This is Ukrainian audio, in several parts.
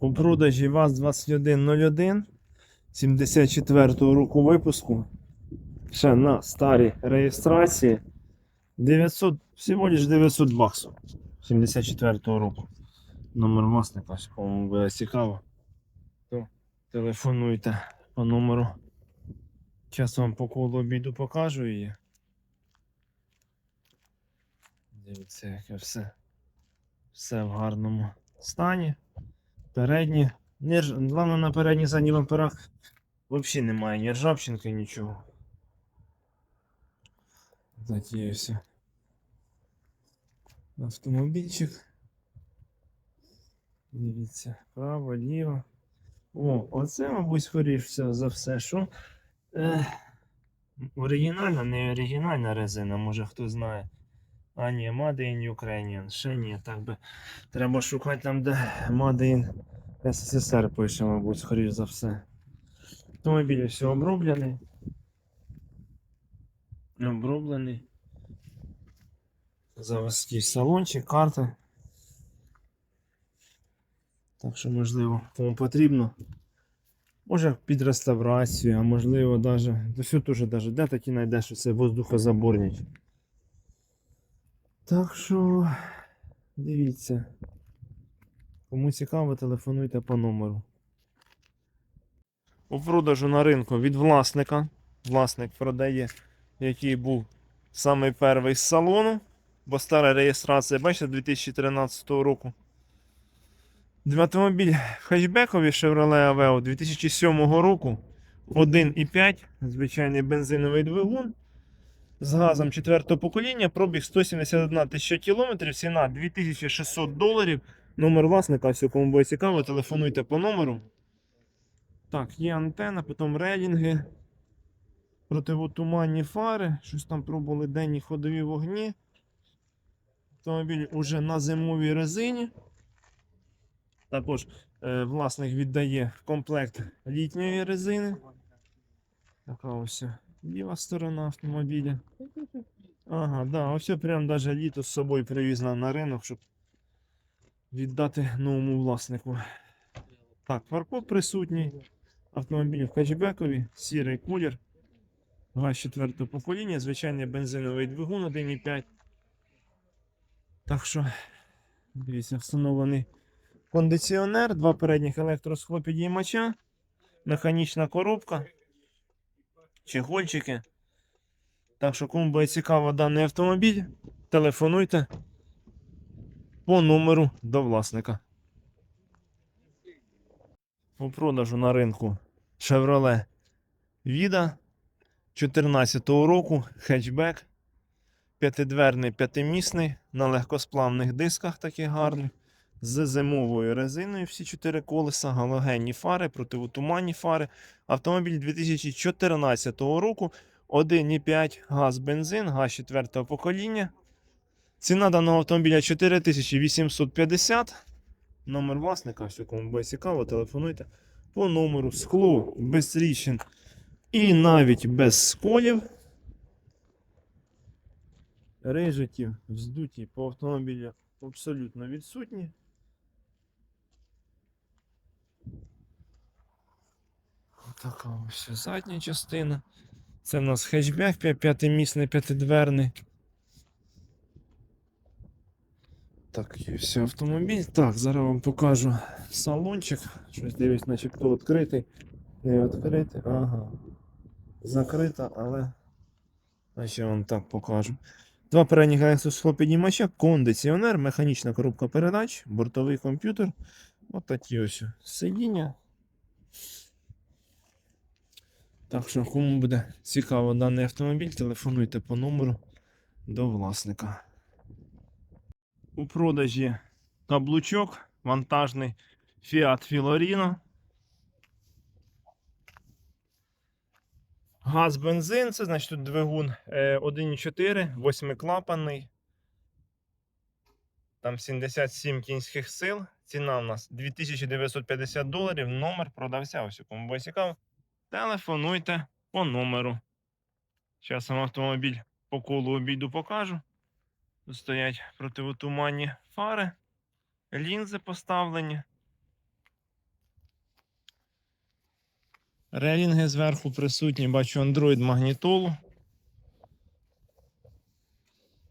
У продажі ВАЗ-2101 74 року випуску. Ще на старій реєстрації. 900, всього лиш 900 баксів. 74-го року. Номер власника, кому буде цікаво. То телефонуйте по номеру. Зараз вам по колу обіду покажу її. Дивіться, яке все. Все в гарному стані. Передні. Не рж... Головне на передніх задніх бамперах взагалі немає ні ржавчинки, нічого. Затіявся. Автомобільчик. Дивіться, право, ліво. О, оце, мабуть, скоріше за все, що. Е, оригінальна, не оригінальна резина, може хто знає. А ні, Made in Ukrainian. Ще ні, так би. Треба шукати там, де Made in СССР пише, мабуть, скоріш за все. Автомобіль все оброблений. Оброблений. Заводський салончик, карти. Так що, можливо, кому потрібно. Може під реставрацію, а можливо даже. До сюди теж даже де такі знайдеш, що це воздухозаборник. Так що дивіться. Кому цікаво, телефонуйте по номеру. У продажу на ринку від власника. Власник продає, який був самий перший з салону. Бо стара реєстрація, бачите, 2013 року. Автомобіль хетчбековий Chevrolet Aveo 2007 року. 1,5, звичайний бензиновий двигун. З газом 4 покоління, пробіг 171 тисяча кілометрів, ціна 2600 доларів. Номер власника, все, кому буде цікаво, телефонуйте по номеру. Так, є антенна, потім релінги, противотуманні фари, щось там пробували денні ходові вогні. Автомобіль уже на зимовій резині. Також е, власник віддає комплект літньої резини. Така ось ліва сторона автомобіля. Ага, да, ось прям даже літо з собою привіз на, на ринок, щоб віддати новому власнику. Так, фаркоп присутній. Автомобіль в хетчбекові, сірий колір. Газ 4 покоління, звичайний бензиновий двигун 1,5. Так що, дивіться, встановлений кондиціонер, два передніх електросхлопідіймача, механічна коробка, чехольчики. Так що, кому буде цікаво даний автомобіль, телефонуйте по номеру до власника. У продажу на ринку Chevrolet Vida 2014 року хетчбек, п'ятидверний п'ятимісний на легкосплавних дисках таких гарних, з зимовою резиною всі чотири колеса, галогенні фари, противотуманні фари. Автомобіль 2014 року 1,5 газ бензин, газ 4 покоління. Ціна даного автомобіля 4850. Номер власника, все кому буде цікаво, телефонуйте по номеру скло без рішень і навіть без сколів. Рижиків вздуті по автомобілю абсолютно відсутні. Отака ось задня частина. Це в нас хетчбек 5-місний, 5-дверний. Так, все автомобіль. Так, зараз вам покажу салончик. Щось дивись, начебто відкритий. Не відкритий. Ага. Закрита, але. А ще вам так покажу. Два передніх електросхлопіднімача, кондиціонер, механічна коробка передач, бортовий комп'ютер. От такі ось сидіння. Так що, кому буде цікаво даний автомобіль, телефонуйте по номеру до власника. У продажі каблучок вантажний Fiat Fiorino. Газ бензин, це значить тут двигун е, 1,4, восьмиклапанний. Там 77 кінських сил. Ціна у нас 2950 доларів. Номер продавця. Ось кому буде цікаво. Телефонуйте по номеру. Зараз вам автомобіль по колу обійду покажу. Тут стоять противотуманні фари, лінзи поставлені. Релінги зверху присутні, бачу Android магнітолу.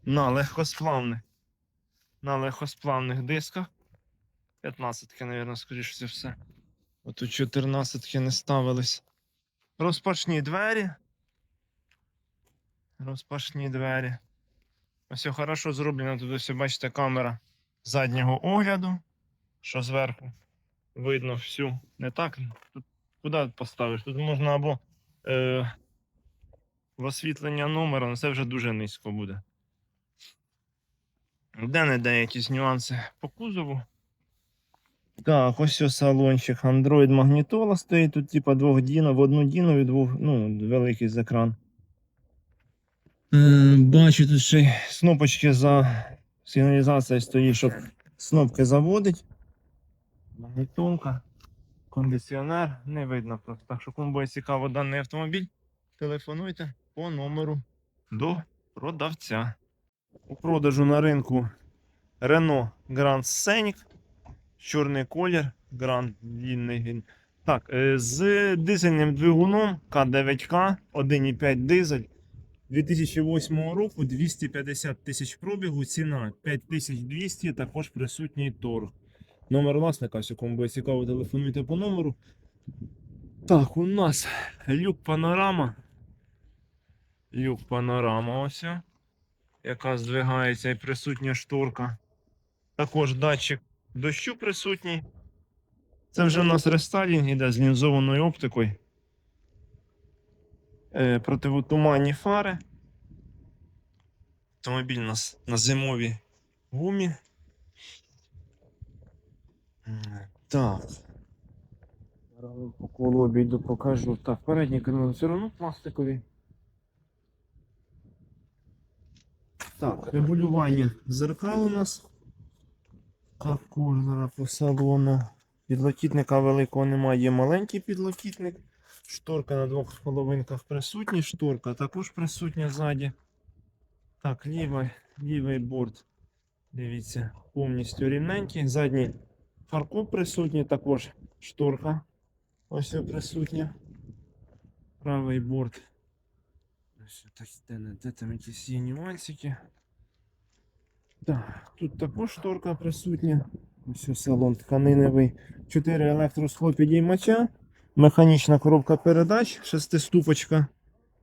На легкосплавних. На легкосплавних дисках. 15-ки, мабуть, скоріше за все. Отут 14-ки не ставились. Розпашні двері. Розпашні двері. Все хорошо зроблено. Тут ось бачите камера заднього огляду, що зверху видно всю. Не так. Тут куди поставиш? Тут можна або е, в освітлення номера, але це вже дуже низько буде. Де-не-де якісь нюанси по кузову. Так, ось ось салончик. Android магнітола стоїть. Тут типа двох діно, в одну діно і двох, ну, великий екран. Бачу тут ще й кнопочки за сигналізацією стоїть, щоб кнопки заводить. Магнітолка, кондиціонер, не видно просто. Так що кому буде цікаво даний автомобіль, телефонуйте по номеру до продавця. У продажу на ринку Renault Grand Scenic. Чорний колір, Grand він. Так, е, з дизельним двигуном К9К 1,5 дизель 2008 року 250 тисяч пробігу, ціна 5200, також присутній торг. Номер власника, ось кому буде цікаво, телефонуйте по номеру. Так, у нас люк панорама. Люк панорама ось. Яка здвигається і присутня шторка. Також датчик дощу присутній. Це вже у нас рестайлінг іде з лінзованою оптикою. Е, противотуманні фари. Автомобіль у нас на зимовій гумі. Так. По колу обійду покажу. Так, передні крила все одно пластикові. Так, регулювання зеркал у нас. Також зараз по. Підлокітника великого немає, є маленький підлокітник. Шторка на двох половинках присутня, шторка також присутня ззаді. Так, лівий, лівий борт. Дивіться, повністю рівненький. Задній фаркоп присутній, також шторка. Ось присутня. Правий борт. Ось так, де, де там якісь є нюансики. Так, тут також шторка присутня. Ось салон тканиневий. 4 електросхло підіймача. Механічна коробка передач, шестиступочка.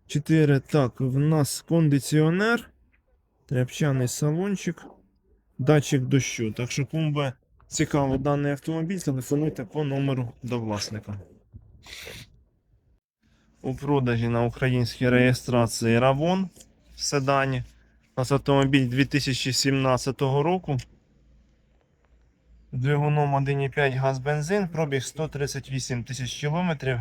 4. Так, в нас кондиціонер. Тряпчаний салончик. Датчик дощу. Так що буде цікаво даний автомобіль, телефонуйте по номеру до власника. У продажі на українській реєстрації Равон в седані. У нас автомобіль 2017 року. Двигуном 1,5 газ бензин, пробіг 138 тисяч кілометрів.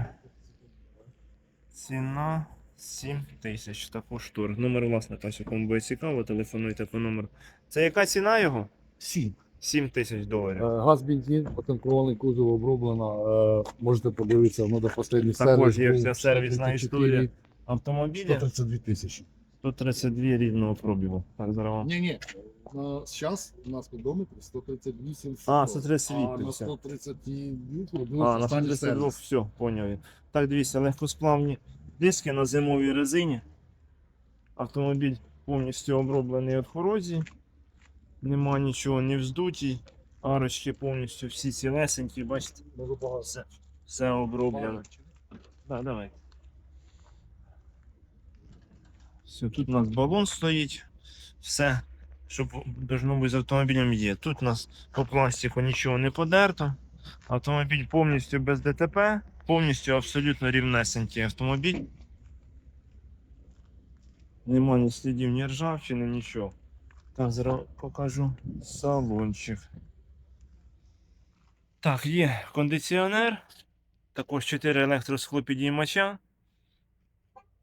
Ціна 7 тисяч. Також тур. Номер власника, кому буде цікаво, телефонуйте по номеру. Це яка ціна його? Сім. 7 тисяч доларів. Е, Газ бензин, потенкований кузов оброблено. е, Можете подивитися, ну, до останній Також сервіс. є був вся сервісна 134, історія. Автомобілі 132 тисячі. 132 рідного пробігу. Так, зараз вам. Ні, ні. Зараз у нас спідометр 138 А, 138 А на все. 132 пробив А, на 132, все, поняв. я. Так, дивіться, легкосплавні диски на зимовій резині. Автомобіль повністю оброблений від корозії. Нема нічого не вздутій. Арочки повністю всі цілесенькі, бачите, багато. все, все оброблено. Так, давай. Все, тут у нас балон стоїть. Все, що должно бути з автомобілем є. Тут у нас по пластику нічого не подерто. Автомобіль повністю без ДТП, повністю абсолютно рівнесенький автомобіль. Нема ні слідів, ні ржавчини, нічого. Так, зараз покажу салончик. Так, є кондиціонер. Також 4 електросхлопідіймача.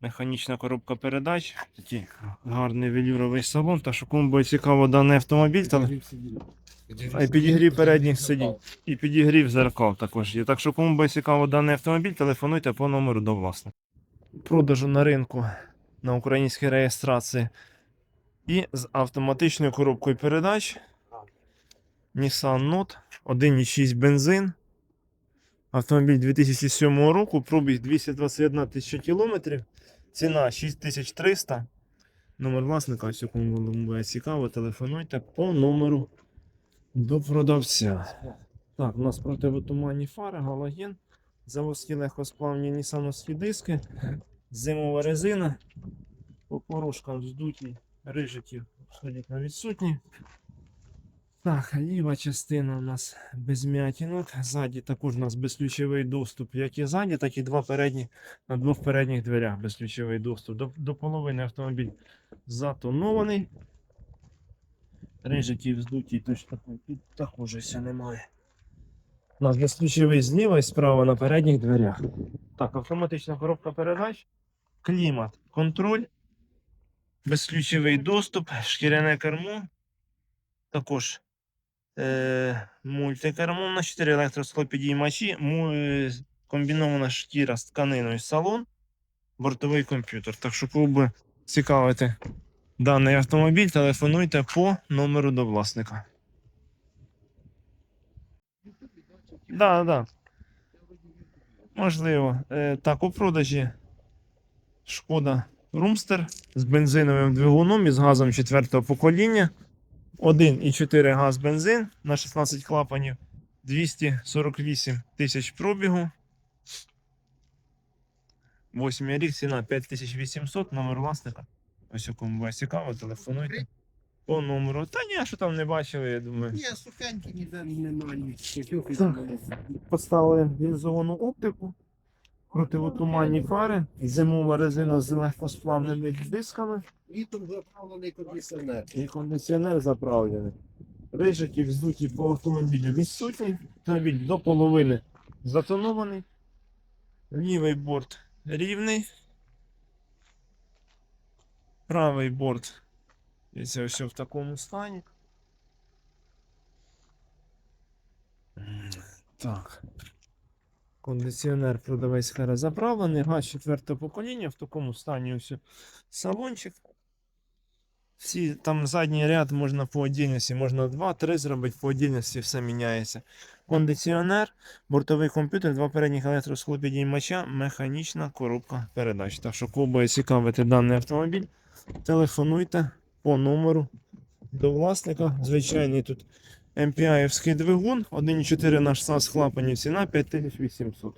Механічна коробка передач. Такий гарний велюровий салон. Так що кому буде цікаво даний автомобіль, то А, і підігрів передніх сидінь. і підігрів зеркал також є. Так що кому буде цікаво даний автомобіль, телефонуйте по номеру до власника. Продажу на ринку на українській реєстрації. І з автоматичною коробкою передач. Nissan Note 1,6 бензин. Автомобіль 2007 року, пробіг 221 тисяча кілометрів, ціна 6300. Номер власника, кому буде цікаво, телефонуйте по номеру до продавця. Так, у нас противотуманні фари, галоген, заводські легкосплавні нісановські диски, зимова резина, по порожкам здуті, рижики абсолютно відсутні. Так, ліва частина у нас без м'ятінок. Ззаді також у нас безключовий доступ, як і ззаді, так і два передні, на двох передніх дверях безключовий доступ. До, до половини автомобіль затонований. Рижиків здуті точно тут також немає. У нас безключовий зліва і справа на передніх дверях. Так, автоматична коробка передач, клімат, контроль, безключовий доступ, шкіряне кермо. Також е, на 4 електросклопідіймачі, му- е, комбінована шкіра з тканиною салон, бортовий комп'ютер. Так що, кого би цікавити даний автомобіль, телефонуйте по номеру до власника. Да, да. Можливо. Е, так, у продажі Шкода Румстер з бензиновим двигуном і з газом четвертого покоління. 1,4 газ бензин на 16 клапанів, 248 тисяч пробігу. Восьмий рік, ціна 5800, номер власника. Ось у кому буде цікаво, телефонуйте. По номеру. Та ні, що там не бачили, я думаю. Ні, сухенькі ніде немає. Поставили лінзовану оптику, противотуманні фари, зимова резина з легкосплавними дисками. Літом заправлений кондиціонер. І кондиціонер заправлений. Рижики вздуті по автомобілю відсутні. Автомобіль до половини затонований. Лівий борт рівний. Правий борт. І це все в такому стані. Так. Кондиціонер продавець хара заправлений. Газ четвертого покоління в такому стані ось салончик. Всі там задній ряд можна по отдільності, можна 2-3 зробити, по отдільності все міняється. Кондиціонер, бортовий комп'ютер, два передніх електросхлопідіймача, механічна коробка передач. Так що, кого цікавити даний автомобіль, телефонуйте по номеру до власника. Звичайний тут MPI-овський двигун, 1.4 наш 16 клапанів, ціна 5800.